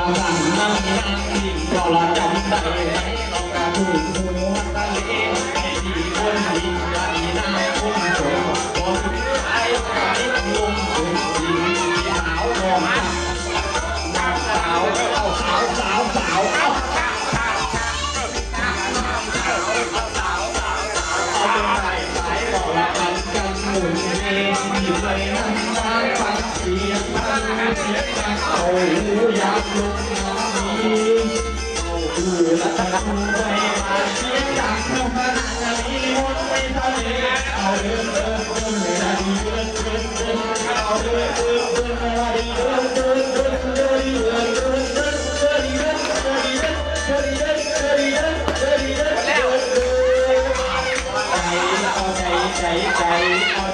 อสั่งนั่งนั่งยิ่งเราละจำได้ลองกระดูก อยู่ในน้ำตาฟังเสียงท่าเสียงจาเขาหูยามลงน้ำมีเขาคือละทัไม่มาเสียจากนกนาลีวนไปทะเลเอาเดินเดินเดินนาดีเดินเดินเดินเอาเดินเดินเดินนาดีเดินเดินเดินเดินเดินเดินเดินเดินเดินเดินเดินเดินเดินเดินเดินเดินเดินเดินเดินใจเอาใจใจใจเอา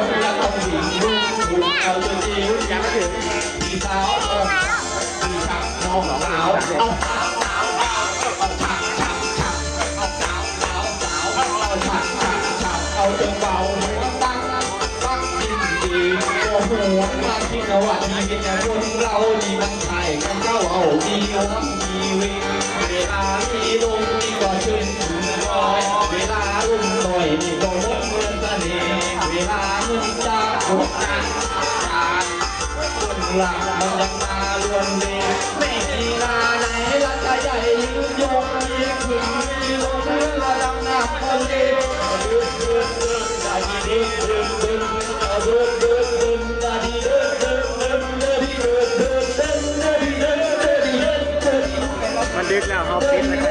ดูเอาจนจิ๋วยังไม่ถึงพี่สาวพี่ชักน้องสาวเอาสาวสาวเอาชักชักชักเอาสาวสาวสาวเอาชักชักชักเอาจนเบาตั้งตั้งจริงดีโอ้โหมาที่นวัดมีเป็นแต่คนเรานี่มันใช่กันเจ้าเอาดีวันดีวิเวลามีลมนี่ก็ชื่นถึงรอยเวลาลุ่มลอยนี่ก็วดเงินเสน่ห์เวลาเงินจ หลังมันยังมาลวนเลไม่มีลาไหนรักใหญ่ยืนยงมีขึ้นมีลงเรือระดับน้ำทะเลเดินเดินเดินได้ดีเดินเดินเดินเดินเดินได้ดีเดินเดินเดินเดินเดินเดินเดินเดินเดินเดินเดินเดินมันดึกแล้วเขาปิดแล้ว